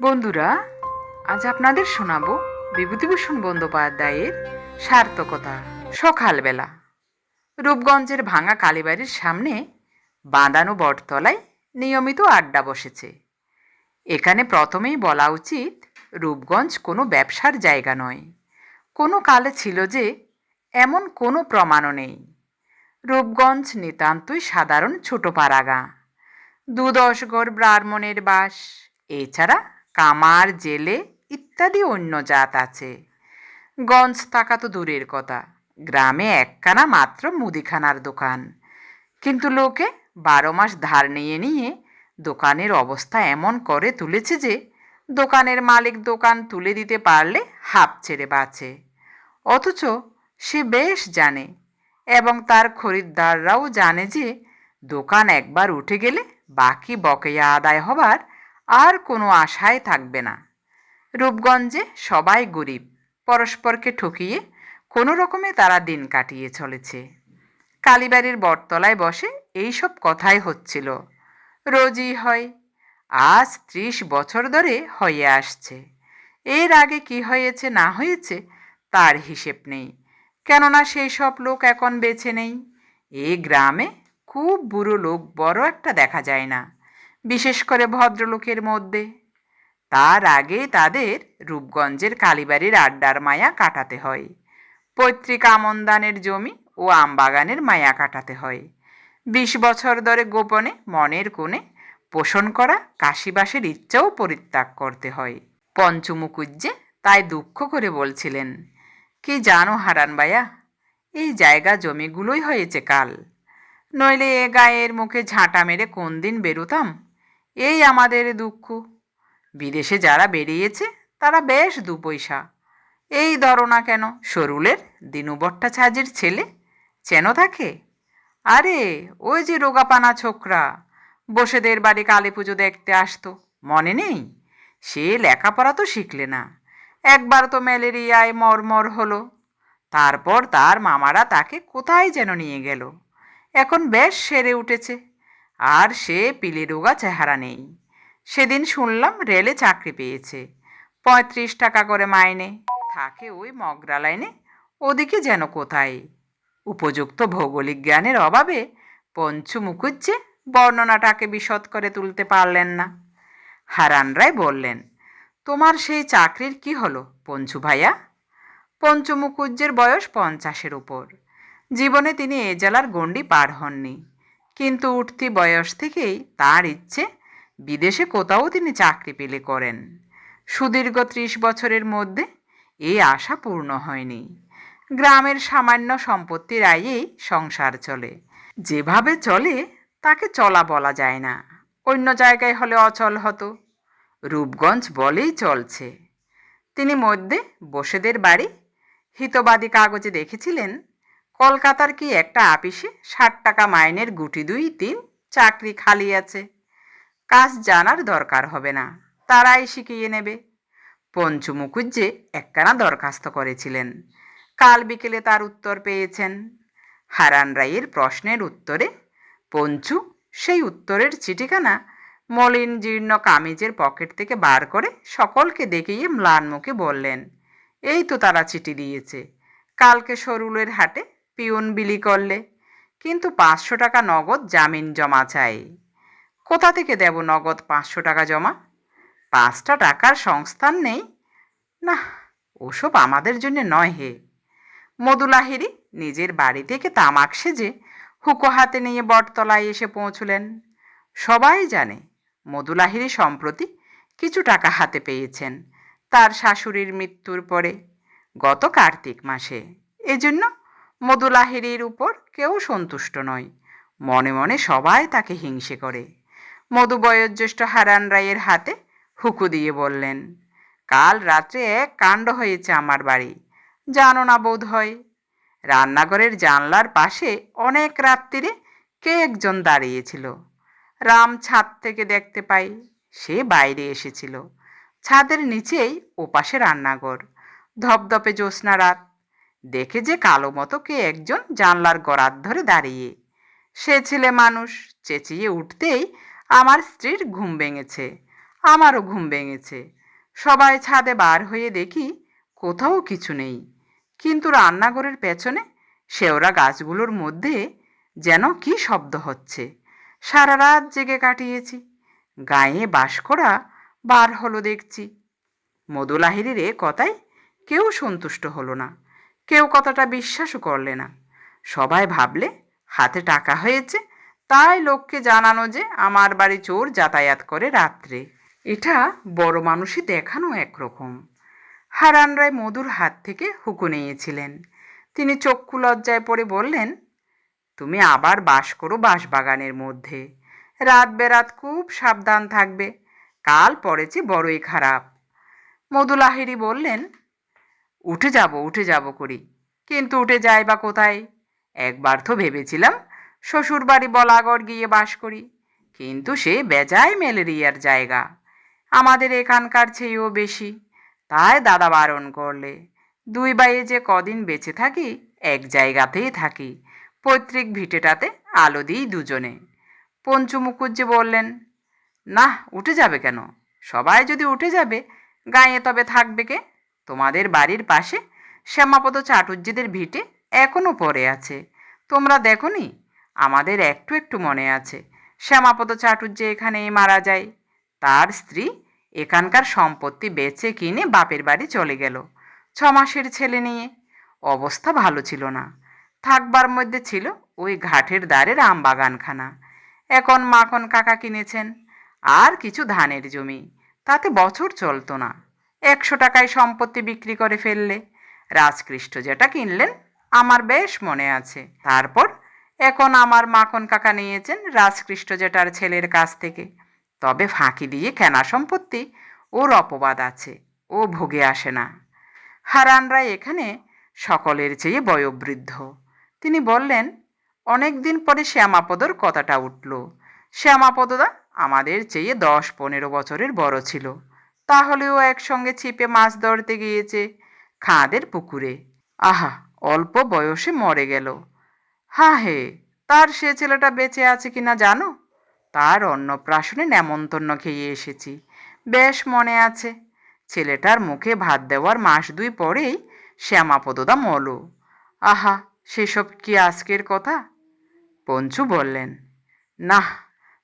বন্ধুরা, আজ আপনাদের শোনাবো বিভূতিভূষণ বন্দ্যোপাধ্যায়ের সার্থকতা সকালবেলা। রূপগঞ্জের ভাঙা কালীবাড়ির সামনে বাঁধানো বটতলায় নিয়মিত আড্ডা বসেছে। এখানে প্রথমেই বলা উচিত, রূপগঞ্জ কোনো ব্যবসার জায়গা নয়। কোনো কালে ছিল যে এমন কোনো প্রমাণও নেই। রূপগঞ্জ নিতান্তই সাধারণ ছোট পাড়াগা দু দশ গড় ব্রাহ্মণের বাস, এছাড়া কামার, জেলে ইত্যাদি অন্য জাত আছে। গঞ্জ থাকা তো দূরের কথা। গ্রামে একখানা মাত্র মুদিখানার দোকান। কিন্তু লোকে বারো মাস ধার নিয়ে নিয়ে দোকানের অবস্থা এমন করে তুলেছে যে, দোকানের মালিক দোকান তুলে দিতে পারলে হাঁপ ছেড়ে বাঁচে। অথচ সে বেশ জানে এবং তার খরিদ্দাররাও জানে যে, দোকান একবার উঠে গেলে বাকি বকেয়া আদায় হবার আর কোনো আশায় থাকবে না। রূপগঞ্জে সবাই গরিব, পরস্পরকে ঠকিয়ে কোনো রকমে তারা দিন কাটিয়ে চলেছে। কালীবাড়ির বটতলায় বসে এইসব কথাই হচ্ছিল। রোজই হয়, আজ ত্রিশ বছর ধরে হয়ে আসছে। এর আগে কি হয়েছে, না হয়েছে, তার হিসেব নেই। কেননা সেই সব লোক এখন বেছে নেই। এ গ্রামে খুব বুড়ো লোক, বড় একটা দেখা যায় না। বিশেষ করে ভদ্রলোকের মধ্যে। তার আগে তাদের রূপগঞ্জের কালীবাড়ির আড্ডার মায়া কাটাতে হয়। পৈতৃক আমন্দানের জমি ও আমবাগানের মায়া কাটাতে হয়। বিশ বছর ধরে গোপনে মনের কোণে পোষণ করা কাশিবাসের ইচ্ছাও পরিত্যাগ করতে হয়। পঞ্চু মুকুজ্জে তাই দুঃখ করে বলছিলেন, কি জানো হারান ভাইয়া, এই জায়গা জমিগুলোই হয়েছে কাল। নইলে এ গায়ের মুখে ঝাঁটা মেরে কোন দিন বেরোতাম? এই আমাদের দুঃখ। বিদেশে যারা বেরিয়েছে, তারা বেশ দু পয়সা এই ধরো না কেন? সরুলের দিনু ভট্টাচার্যের ছেলে। চেনো থাকে আরে, ওই যে রোগাপানা ছোকরা। বসেদের বাড়ি কালী পুজো দেখতে আসতো। মনে নেই? সে লেখাপড়া তো শিখলে না। একবার তো ম্যালেরিয়ায় মরমর হলো। তারপর তার মামারা তাকে কোথায় যেন নিয়ে গেল। এখন বেশ সেরে উঠেছে। আর সে পিলিরোগা চেহারা নেই। সেদিন শুনলাম রেলে চাকরি পেয়েছে। পঁয়ত্রিশ টাকা করে মাইনে। থাকে ওই মগরা লাইনে, ওদিকে যেন কোথায়? উপযুক্ত ভৌগোলিক জ্ঞানের অভাবে পঞ্চু মুখুজ্জে বর্ণনাটাকে বিশদ করে তুলতে পারলেন না। হারান রায় বললেন, তোমার সেই চাকরির কি হলো, পঞ্চু ভাইয়া? পঞ্চু মুখুজ্জের বয়স পঞ্চাশের উপর। জীবনে তিনি এ জেলার গণ্ডি পার হননি। কিন্তু উঠতি বয়স থেকেই তার ইচ্ছে, বিদেশে কোথাও তিনি চাকরি পেলে করেন। সুদীর্ঘ ত্রিশ বছরের মধ্যে এই আশা পূর্ণ হয়নি। গ্রামের সামান্য সম্পত্তির আয়েই সংসার চলে। যেভাবে চলে, তাকে চলা বলা যায় না। অন্য জায়গায় হলে অচল হতো। রূপগঞ্জ বলেই চলছে। তিনি মধ্যে বসেদের বাড়ি, হিতবাদী কাগজে দেখেছিলেন কলকাতার কি একটা আপিসে ষাট টাকা মাইনের গুটি দুই তিন চাকরি খালি আছে? কাজ জানার দরকার হবে না, তারাই শিখিয়ে নেবে। পঞ্চু মুখুজ্জে একখানা দরখাস্ত করেছিলেন। কাল বিকেলে তার উত্তর পেয়েছেন। হারান রায়ের প্রশ্নের উত্তরে পঞ্চু সেই উত্তরের চিঠিখানা মলিন জীর্ণ কামিজের পকেট থেকে বার করে সকলকে দেখিয়ে ম্লান মুখে বললেন, এই তো তারা চিঠি দিয়েছে। কালকে সরুলের হাটে পিউন বিলি করলে। কিন্তু পাঁচশো টাকা নগদ জামিন জমা চাই। কোথা থেকে দেব নগদ পাঁচশো টাকা জমা? পাঁচটা টাকার সংস্থান নেই? না ওসব আমাদের জন্য নয় হে। মধুলাহিরি নিজের বাড়ি থেকে তামাক সেজে হুকো হাতে নিয়ে বটতলায় এসে পৌঁছলেন। সবাই জানে মধুলাহিরি সম্প্রতি কিছু টাকা হাতে পেয়েছেন তার শাশুড়ির মৃত্যুর পরে, গত কার্তিক মাসে। এজন্য মধুলাহিরির উপর কেউ সন্তুষ্ট নয়। মনে মনে সবাই তাকে হিংসে করে। মধু বয়োজ্যেষ্ঠ হারান রায়ের হাতে হুকু দিয়ে বললেন, কাল রাত্রে এক কাণ্ড হয়েছে আমার বাড়ি। জানো না বোধ হয়, রান্নাঘরের জানলার পাশে অনেক রাত্রিরে কে একজন দাঁড়িয়েছিল। রাম ছাদ থেকে দেখতে পাই, সে বাইরে এসেছিল। ছাদের নিচেই ওপাশে রান্নাঘর। ধপধপে জ্যোৎস্না রাত। দেখে যে কালো মতো কে একজন জানলার গড়াত ধরে দাঁড়িয়ে। সে ছেলে মানুষ, চেঁচিয়ে উঠতেই আমার স্ত্রীর ঘুম ভেঙেছে, আমারও ঘুম ভেঙেছে। সবাই ছাদে বার হয়ে দেখি কোথাও কিছু নেই। কিন্তু রান্নাঘরের পেছনে শেওড়া গাছগুলোর মধ্যে যেন কি শব্দ হচ্ছে। সারা রাত জেগে কাটিয়েছি, গায়ে বাস করা বার হলো দেখছি। মধুলাহিরির এ কথায় কেউ সন্তুষ্ট হলো না। কেউ কথাটা বিশ্বাসও করলে না। সবাই ভাবলে, হাতে টাকা হয়েছে, তাই লোককে জানানো যে আমার বাড়ি চোর যাতায়াত করে রাত্রে। এটা বড় মানুষই দেখানো একরকম। হারান রায় মধুর হাত থেকে হুকু নিয়েছিলেন। তিনি চক্ষু লজ্জায় পড়ে বললেন, তুমি আবার বাস করো বাঁশবাগানের মধ্যে। রাত বেরাত খুব সাবধান থাকবে, কাল পড়েছে বড়ই খারাপ। মধুলাহিরি বললেন উঠে যাব উঠে যাব করি। কিন্তু উঠে যাই বা কোথায়? একবার তো ভেবেছিলাম শ্বশুর বাড়ি বলাগড় গিয়ে বাস করি, কিন্তু সে বেজায় ম্যালেরিয়ার জায়গা। আমাদের এখানকার চেয়েও বেশি। তাই দাদা বারণ করলে, দুই বাইয়ে যে কদিন বেঁচে থাকি, এক জায়গাতেই থাকি, পৈতৃক ভিটেটাতে আলো দিই দুজনে। পঞ্চু মুখুজ্জি বললেন না উঠে যাবে কেন? সবাই যদি উঠে যাবে, গায়ে তবে থাকবে কে? তোমাদের বাড়ির পাশে শ্যামাপদ চাটুর্যদের ভিটে এখনও পড়ে আছে। তোমরা দেখনি, আমাদের একটু একটু মনে আছে, শ্যামাপদ চাটুর্য এখানেই মারা যায়। তার স্ত্রী এখানকার সম্পত্তি বেচে কিনে বাপের বাড়ি চলে গেল, ছ মাসের ছেলে নিয়ে। অবস্থা ভালো ছিল না। থাকবার মধ্যে ছিল ওই ঘাটের দ্বারের আম বাগানখানা এখন মাখন কাকা কিনেছেন, আর কিছু ধানের জমি, তাতে বছর চলতো না। একশো টাকায় সম্পত্তি বিক্রি করে ফেললে। রাজকৃষ্ণ যেটা কিনলেন, আমার বেশ মনে আছে। তারপর এখন আমার মাখন কাকা নিয়েছেন রাজকৃষ্ণ জেটার ছেলের কাছ থেকে। তবে ফাঁকি দিয়ে কেনা সম্পত্তি, ওর অপবাদ আছে, ও ভোগে আসে না। হারান রায় এখানে সকলের চেয়ে বয়োবৃদ্ধ। তিনি বললেন অনেক দিন পরে শ্যামাপদর কথাটা উঠল। শ্যামাপদদা আমাদের চেয়ে দশ পনেরো বছরের বড় ছিল। তাহলেও একসঙ্গে ছিপে মাছ ধরতে গিয়েছে খাঁদের পুকুরে। আহা, অল্প বয়সে মরে গেল। হা হে, তার সে ছেলেটা বেঁচে আছে কিনা জানো? তার অন্নপ্রাশনে নেমন্তন্ন খেয়ে এসেছি। বেশ মনে আছে, ছেলেটার মুখে ভাত দেওয়ার মাস দুই পরেই শ্যামাপদদা মল। আহা, সেসব কি আজকের কথা? পঞ্চু বললেন না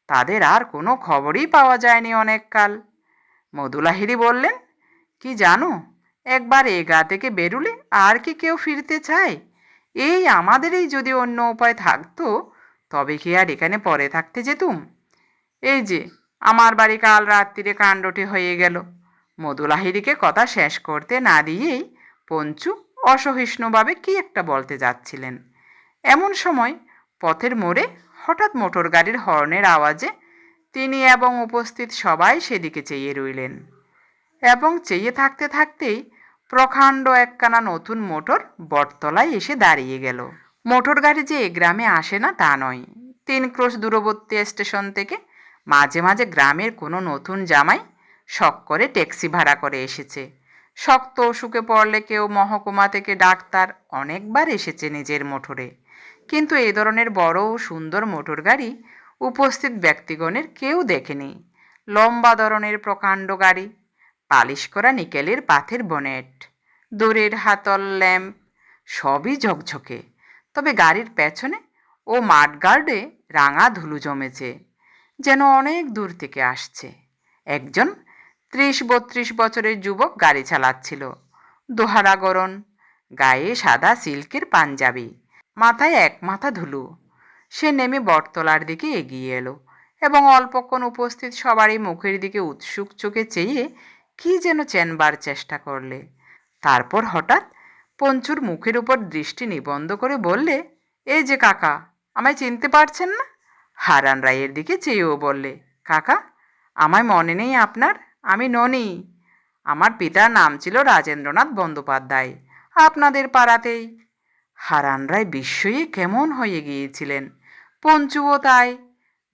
তাদের আর কোনো খবরই পাওয়া যায়নি অনেক কাল মধুলাহিরি বললেন, কি জানো, একবার এ গা থেকে বেরুলে আর কি কেউ ফিরতে চায়? এই আমাদেরই যদি অন্য উপায় থাকতো, তবে কি আর এখানে পরে থাকতে যেতুম? এই যে, আমার বাড়ি কাল রাত্রিরে কাণ্ডটি হয়ে গেল মধুলাহিরিকে কথা শেষ করতে না দিয়েই পঞ্চু অসহিষ্ণুভাবে কি একটা বলতে যাচ্ছিলেন। এমন সময় পথের মোড়ে হঠাৎ মোটর গাড়ির হর্নের আওয়াজে তিনি এবং উপস্থিত সবাই সেদিকে চেয়ে রইলেন এবং চেয়ে থাকতে থাকতেই প্রকাণ্ড একখানা নতুন মোটর বটতলায় এসে দাঁড়িয়ে গেল। মোটর গাড়ি যে গ্রামে আসে না তা নয়। তিন ক্রোশ দূরবর্তী স্টেশন থেকে মাঝে মাঝে গ্রামের কোনো নতুন জামাই শখ করে ট্যাক্সি ভাড়া করে এসেছে। শক্ত অসুখে পড়লে কেউ মহকুমা থেকে ডাক্তার অনেকবার এসেছে নিজের মোটরে। কিন্তু এই ধরনের বড় ও সুন্দর মোটর গাড়ি উপস্থিত ব্যক্তিগণের কেউ দেখেনি। লম্বা ধরনের প্রকাণ্ড গাড়ি, পালিশ করা নিকেলের পাথের বনেট দূরের হাতল ল্যাম্প, সবই ঝকঝকে। তবে গাড়ির পেছনে ও মাঠগার্ডে রাঙা ধুলো জমেছে, যেন অনেক দূর থেকে আসছে। একজন ত্রিশ বত্রিশ বছরের যুবক গাড়ি চালাচ্ছিল। দোহারা গরণ, গায়ে সাদা সিল্কের পাঞ্জাবি, মাথায় এক মাথা ধুলো। সে নেমে বটতলার দিকে এগিয়ে এলো এবং অল্পক্ষণ উপস্থিত সবারই মুখের দিকে উৎসুক চোখে চেয়ে কি যেন চেনবার চেষ্টা করলে। তারপর হঠাৎ পঞ্চুর মুখের উপর দৃষ্টি নিবন্ধ করে বললে এই যে কাকা, আমায় চিনতে পারছেন না? হারান রায়ের দিকে চেয়েও বললে, কাকা, আমায় মনে নেই আপনার, আমি ননি। আমার পিতার নাম ছিল রাজেন্দ্রনাথ বন্দ্যোপাধ্যায়, আপনাদের পাড়াতেই। হারান রায় বিস্ময়ে কেমন হয়ে গিয়েছিলেন। পঞ্চুও তাই।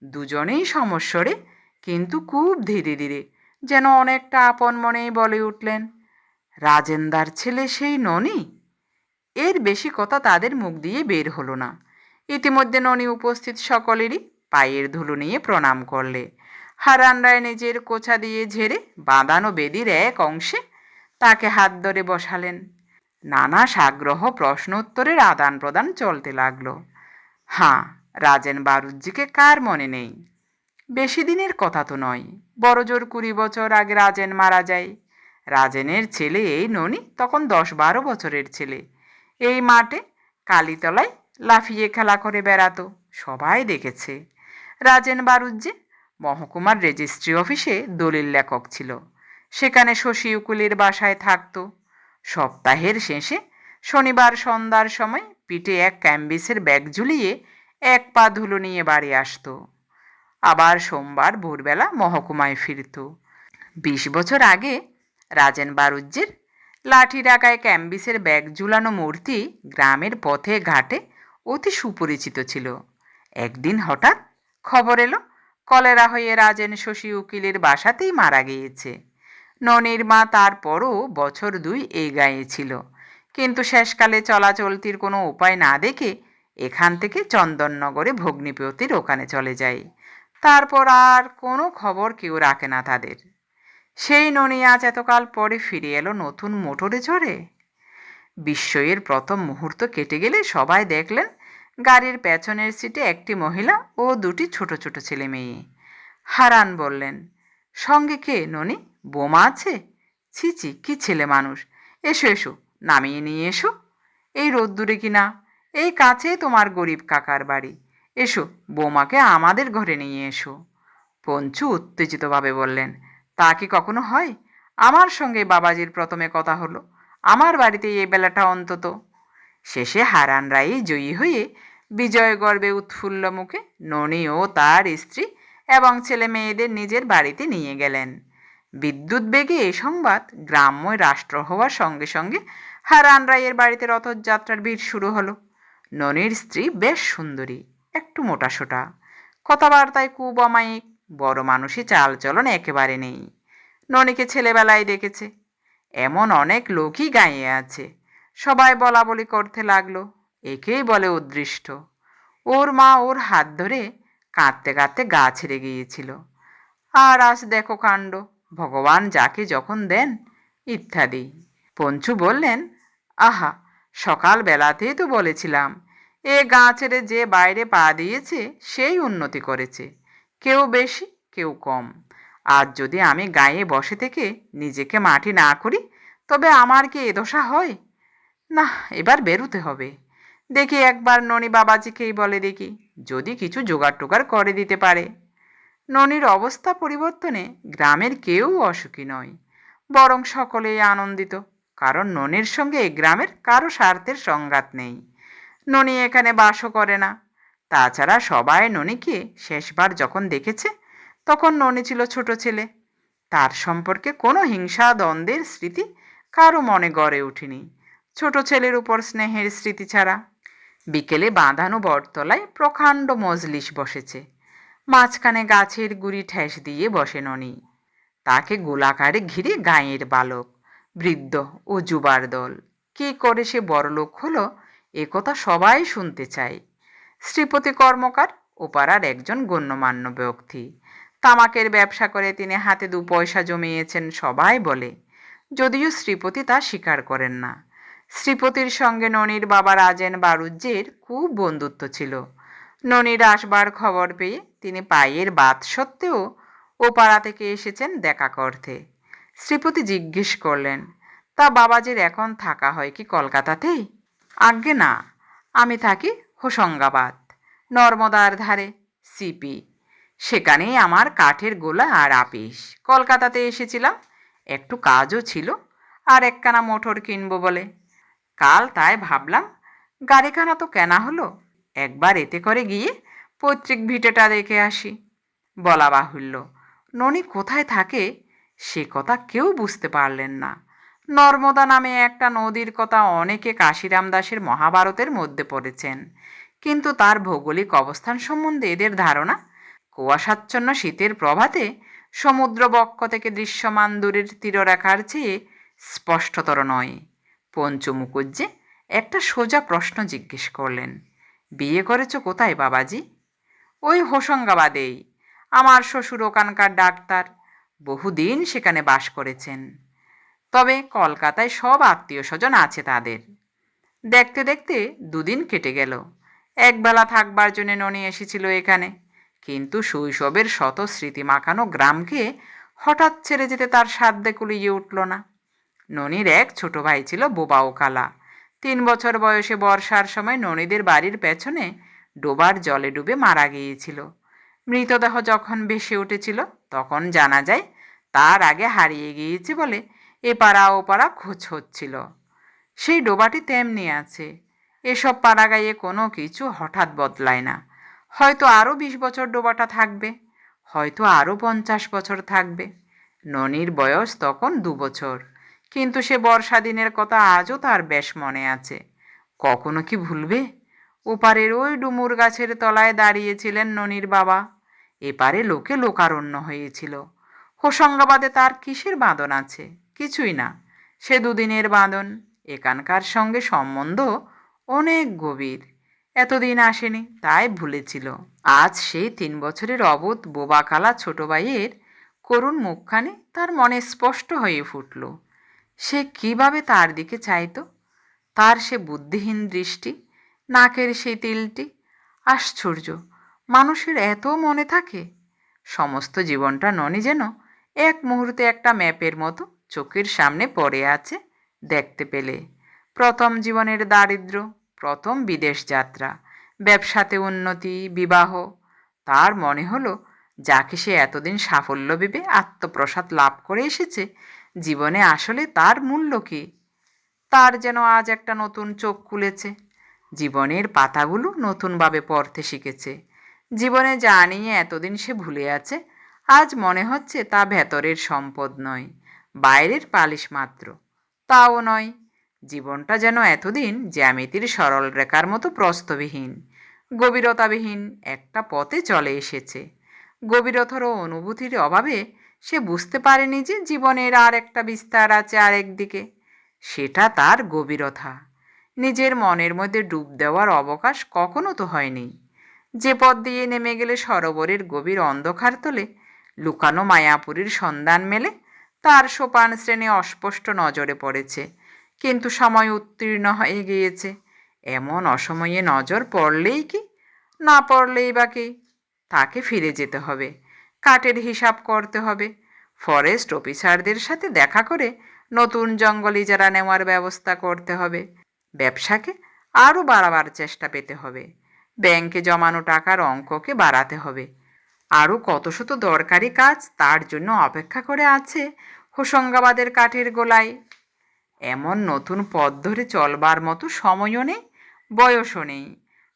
দুজনেই সমস্বরে, কিন্তু খুব ধীরে ধীরে যেন অনেকটা আপন মনেই বলে উঠলেন, রাজেন্দার ছেলে সেই ননি? এর বেশি কথা তাদের মুখ দিয়ে বের হলো না। ইতিমধ্যে ননি উপস্থিত সকলেরই পায়ের ধুলো নিয়ে প্রণাম করলে। হারান রায় নিজের কোছা দিয়ে ঝেড়ে বাঁধানো বেদির এক অংশে তাকে হাত ধরে বসালেন। নানা সাগ্রহ প্রশ্ন উত্তরের আদান প্রদান চলতে লাগল। হাঁ রাজেন বারুজ্জিকে কার মনে নেই? বেশি দিনের কথা তো নয়। বড়জোর কুড়ি বছর আগে রাজেন মারা যায়। রাজেনের ছেলে এই ননি, তখন দশ বারো বছরের ছেলে। এই মাঠে কালীতলায় লাফিয়ে খেলা করে বেড়াতো, সবাই দেখেছে। রাজেন বারুজ্জে মহকুমার রেজিস্ট্রি অফিসে দলিল লেখক ছিল। সেখানে শশী উকুলের বাসায় থাকত। সপ্তাহের শেষে শনিবার সন্ধ্যার সময় পিঠে এক ক্যাম্বিসের ব্যাগ ঝুলিয়ে এক পা ধুলো নিয়ে বাড়ি আসতো। আবার সোমবার ভোরবেলা মহকুমায় ফিরত। বিশ বছর আগে রাজেন বারুজ্যের লাঠি ডাকায় ক্যাম্বিসের ব্যাগ ঝুলানো মূর্তি গ্রামের পথে ঘাটে অতি সুপরিচিত ছিল। একদিন হঠাৎ খবর এলো, কলেরা হয়ে রাজেন শশী উকিলের বাসাতেই মারা গিয়েছে। ননির মা তারপরও বছর দুই এই গায়ে ছিল। কিন্তু শেষকালে চলাচলতির কোনো উপায় না দেখে এখান থেকে চন্দননগরে ভগ্নিপতির ওখানে চলে যায় তারপর আর কোনো খবর কেউ রাখে না তাদের। সেই ননি আজ এতকাল পরে ফিরে এলো নতুন মোটরে চড়ে। বিস্ময়ের প্রথম মুহূর্ত কেটে গেলে সবাই দেখলেন, গাড়ির পেছনের সিটে একটি মহিলা ও দুটি ছোট ছোট ছেলে মেয়ে। হারান বললেন, সঙ্গে কে ননি? বোমা আছে? ছি ছি, কি ছেলে মানুষ? এসো এসো, নামিয়ে নিয়ে এসো। এই রোদ্দুরে কি না এই কাছেই তোমার গরিব কাকার বাড়ি। এসো, বৌমাকে আমাদের ঘরে নিয়ে এসো। পঞ্চু উত্তেজিতভাবে বললেন, তা কি কখনো হয়? আমার সঙ্গে বাবাজির প্রথমে কথা হলো। আমার বাড়িতে এই বেলাটা অন্তত। শেষে হারান রায়ই জয়ী হয়ে বিজয় গর্বে উৎফুল্ল মুখে ননী ও তার স্ত্রী এবং ছেলে মেয়েদের নিজের বাড়িতে নিয়ে গেলেন। বিদ্যুৎ বেগে এই সংবাদ গ্রাম্য রাষ্ট্র হওয়ার সঙ্গে সঙ্গে হারান রায়ের বাড়িতে রথযাত্রার ভিড় শুরু হলো। ননির স্ত্রী বেশ সুন্দরী, একটু মোটাসোটা। কথাবার্তায় খুব অমায়িক বড় মানুষই চালচলন একেবারে নেই। ননিকে ছেলেবেলায় দেখেছে। এমন অনেক লোকই গাঁয়ে আছে। সবাই বলা বলি করতে লাগল, একেই বলে উদৃষ্ট ওর মা ওর হাত ধরে কাঁদতে কাঁদতে গা ছেড়ে গিয়েছিল। আর আজ দেখো কাণ্ড, ভগবান যাকে যখন দেন ইত্যাদি। পঞ্চু বললেন, আহা সকাল বেলাতেই তো বলেছিলাম, এ গা ছেড়ে যে বাইরে পা দিয়েছে, সেই উন্নতি করেছে, কেউ বেশি, কেউ কম। আজ যদি আমি গায়ে বসে থেকে নিজেকে মাটি না করি, তবে আমার কি এ দশা হয়? না, এবার বেরোতে হবে। দেখি একবার ননি বাবাজিকেই বলে দেখি, যদি কিছু জোগাড় টোগাড় করে দিতে পারে। ননির অবস্থা পরিবর্তনে গ্রামের কেউ অসুখী নয়, বরং সকলেই আনন্দিত। কারণ ননির সঙ্গে গ্রামের কারও স্বার্থের সংঘাত নেই। ননি এখানে বাসও করে না। তাছাড়া সবাই ননিকে শেষবার যখন দেখেছে, তখন ননি ছিল ছোট ছেলে। তার সম্পর্কে কোনো হিংসা দ্বন্দ্বের স্মৃতি কারও মনে গড়ে ওঠেনি। ছোট ছেলের উপর স্নেহের স্মৃতি ছাড়া। বিকেলে বাঁধানো বটতলায় প্রকাণ্ড মজলিস বসেছে। মাঝখানে গাছের গুড়ি ঠেস দিয়ে বসে ননি। তাকে গোলাকারে ঘিরে গাঁয়ের বালক। বৃদ্ধ ও যুবার দল। কি করে সে বড়লোক হলো, এ কথা সবাই শুনতে চায়। শ্রীপতি কর্মকার ওপাড়ার একজন গণ্যমান্য ব্যক্তি। তামাকের ব্যবসা করে তিনি হাতে দু পয়সা জমিয়েছেন, সবাই বলে। যদিও শ্রীপতি তা স্বীকার করেন না। শ্রীপতির সঙ্গে ননির বাবা রাজেন বারুজ্যের খুব বন্ধুত্ব ছিল। ননির আসবার খবর পেয়ে তিনি পায়ের বাত সত্ত্বেও ও পাড়া থেকে এসেছেন দেখা করতে শ্রীপতি জিজ্ঞেস করলেন, তা বাবাজির এখন থাকা হয় কি কলকাতাতেই? আজ্ঞে না, আমি থাকি হোশঙ্গাবাদ, নর্মদার ধারে সিপি সেখানেই আমার কাঠের গোলা আর আপিস। কলকাতাতে এসেছিলাম, একটু কাজও ছিল, আর একখানা মোটর কিনবো বলে। কাল তাই ভাবলাম, গাড়িখানা তো কেনা হলো, একবার এতে করে গিয়ে পৈতৃক ভিটেটা দেখে আসি। বলা বাহুল্য, ননি কোথায় থাকে সে কথা কেউ বুঝতে পারলেন না। নর্মদা নামে একটা নদীর কথা অনেকে কাশিরাম দাসের মহাভারতের মধ্যে পড়েছেন। কিন্তু তার ভৌগোলিক অবস্থান সম্বন্ধে এদের ধারণা? কুয়াশাচ্ছন্ন শীতের প্রভাতে সমুদ্র বক্ষ থেকে দৃশ্যমান দূরের তীররেখার চেয়ে স্পষ্টতর নয়। পঞ্চু মুখুজ্জে একটা সোজা প্রশ্ন জিজ্ঞেস করলেন, বিয়ে করেছ কোথায় বাবাজি? ওই হোশঙ্গাবাদেই। আমার শ্বশুর ওখানকার ডাক্তার। বহুদিন সেখানে বাস করেছেন। তবে কলকাতায় সব আত্মীয় স্বজন আছে তাদের। দেখতে দেখতে দুদিন কেটে গেল। একবেলা থাকবার জন্য ননি এসেছিল এখানে। কিন্তু শৈশবের শত স্মৃতি মাখানো গ্রামকে হঠাৎ ছেড়ে যেতে তার সাধ্যে কুলিয়ে উঠল না। ননির এক ছোট ভাই ছিল বোবা ও কালা। তিন বছর বয়সে বর্ষার সময় ননীদের বাড়ির পেছনে ডোবার জলে ডুবে মারা গিয়েছিল। মৃতদেহ যখন ভেসে উঠেছিল, তখন জানা যায় তার আগে হারিয়ে গিয়েছে বলে এ পাড়া ও পাড়া খোঁজ হচ্ছিল। সেই ডোবাটি তেমনি আছে। এসব পাড়া গায়ে কোনো কিছু হঠাৎ বদলায় না। হয়তো আরও বিশ বছর ডোবাটা থাকবে, হয়তো আরও পঞ্চাশ বছর থাকবে। ননির বয়স তখন দু বছর, কিন্তু সে বর্ষা দিনের কথা আজও তার বেশ মনে আছে। কখনো কি ভুলবে? ওপারের ওই ডুমুর গাছের তলায় দাঁড়িয়েছিলেন ননির বাবা। এপারে লোকে লোকারণ্য হয়েছিল। হোশঙ্গাবাদে তার কিসের বাঁধন আছে? কিছুই না। সে দুদিনের বাঁধন, এখানকার সঙ্গে সম্বন্ধ অনেক গভীর। এতদিন আসেনি, তাই ভুলেছিল। আজ সেই তিন বছরের অবোধ বোবাকালা ছোট ভাইয়ের করুণ মুখখানি তার মনে স্পষ্ট হয়ে ফুটল। সে কীভাবে তার দিকে চাইতো? তার সে বুদ্ধিহীন দৃষ্টি, নাকের সেই তিলটি, আশ্চর্য। মানুষের এত মনে থাকে। সমস্ত জীবনটা ননি যেন এক মুহূর্তে একটা ম্যাপের মতো চোখের সামনে পড়ে আছে দেখতে পেলে। প্রথম জীবনের দারিদ্র, প্রথম বিদেশ যাত্রা, ব্যবসাতে উন্নতি, বিবাহ। তার মনে হলো, যাকে সে এতদিন সাফল্য ভেবে আত্মপ্রসাদ লাভ করে এসেছে, জীবনে আসলে তার মূল্য কী? তার যেন আজ একটা নতুন চোখ খুলেছে। জীবনের পাতাগুলো নতুনভাবে পড়তে শিখেছে। জীবনে যা নিয়ে এতদিন সে ভুলে আছে, আজ মনে হচ্ছে তা ভেতরের সম্পদ নয়, বাইরের পালিশ মাত্র। তাও নয়, জীবনটা যেন এতদিন জ্যামিতির সরল রেখার মতো প্রস্তবিহীন, গভীরতাবিহীন একটা পথে চলে এসেছে। গভীরতর অনুভূতির অভাবে সে বুঝতে পারেনি যে জীবনের আর একটা বিস্তার আছে আরেক দিকে। সেটা তার গভীরতা। নিজের মনের মধ্যে ডুব দেওয়ার অবকাশ কখনো তো হয়নি। যে পথ দিয়ে নেমে গেলে সরোবরের গভীর অন্ধকার তোলে, লুকানো মায়াপুরীর সন্ধান মেলে, তার সোপান শ্রেণি অস্পষ্ট নজরে পড়েছে। কিন্তু সময় উত্তীর্ণ হয়ে গিয়েছে। এমন অসময়ে নজর পড়লেই কি? না পড়লেই বা কি? তাকে ফিরে যেতে হবে। কাঠের হিসাব করতে হবে। ফরেস্ট অফিসারদের সাথে দেখা করে নতুন জঙ্গল ইজারা নেওয়ার ব্যবস্থা করতে হবে। ব্যবসাকে আরও বাড়াবার চেষ্টা পেতে হবে। ব্যাংকে জমানো টাকার অঙ্ককে বাড়াতে হবে। আরও কত শত দরকারি কাজ তার জন্য অপেক্ষা করে আছে হোশঙ্গাবাদের কাঠের গোলায়। এমন নতুন পথ ধরে চলবার মতো সময়ও নেই, বয়সও নেই।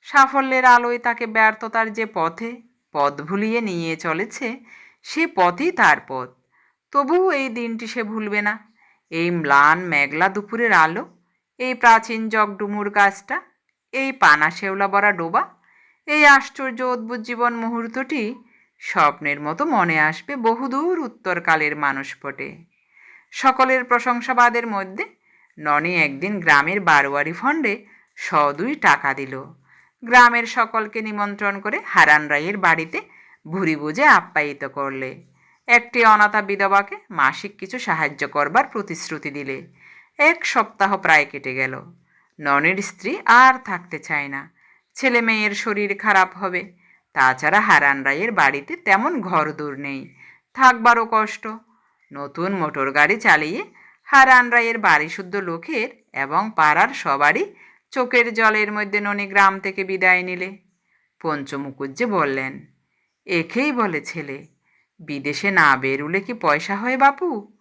সাফল্যের আলোয় তাকে ব্যর্থতার যে পথে পথ ভুলিয়ে নিয়ে চলেছে, সে পথই তার পথ। তবুও এই দিনটি সে ভুলবে না। এই ম্লান, মেঘলা দুপুরের আলো, এই প্রাচীন জগডুমুর গাছটা এই পানা শেওলা বরা ডোবা, এই আশ্চর্য অদ্ভুত জীবন মুহূর্তটি স্বপ্নের মতো মনে আসবে বহুদূর উত্তরকালের মানুষপটে। সকলের প্রশংসাবাদের মধ্যে ননি একদিন গ্রামের বারোয়ারি ফন্ডে সদুই টাকা দিল। গ্রামের সকলকে নিমন্ত্রণ করে হারান রায়ের বাড়িতে ভুরি বুঝে আপ্যায়িত করলে। একটি অনাথা বিধবাকে মাসিক কিছু সাহায্য করবার প্রতিশ্রুতি দিলে। এক সপ্তাহ প্রায় কেটে গেল। ননির স্ত্রী আর থাকতে চায় না। ছেলে মেয়ের শরীর খারাপ হবে। তাছাড়া হারান রায়ের বাড়িতে তেমন ঘর দূর নেই। থাকবারও কষ্ট। নতুন মোটর গাড়ি চালিয়ে হারান রায়ের বাড়ি শুদ্ধ লোকের এবং পাড়ার সবারই চোখের জলের মধ্যে ননি গ্রাম থেকে বিদায় নিলে। পঞ্চমুকুজ্জে বললেন, একেই বলে ছেলে, বিদেশে না বেরুলে কি পয়সা হয় বাপু?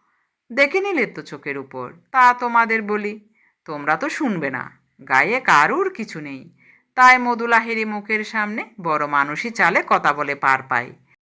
দেখে নিলে তো চোখের উপর। তা তোমাদের বলি। তোমরা তো শুনবে না, গায়ে কারুর কিছু নেই। তাই মধুলাহেরি মুখের সামনে বড় মানুষই চালে কথা বলে পার পায়।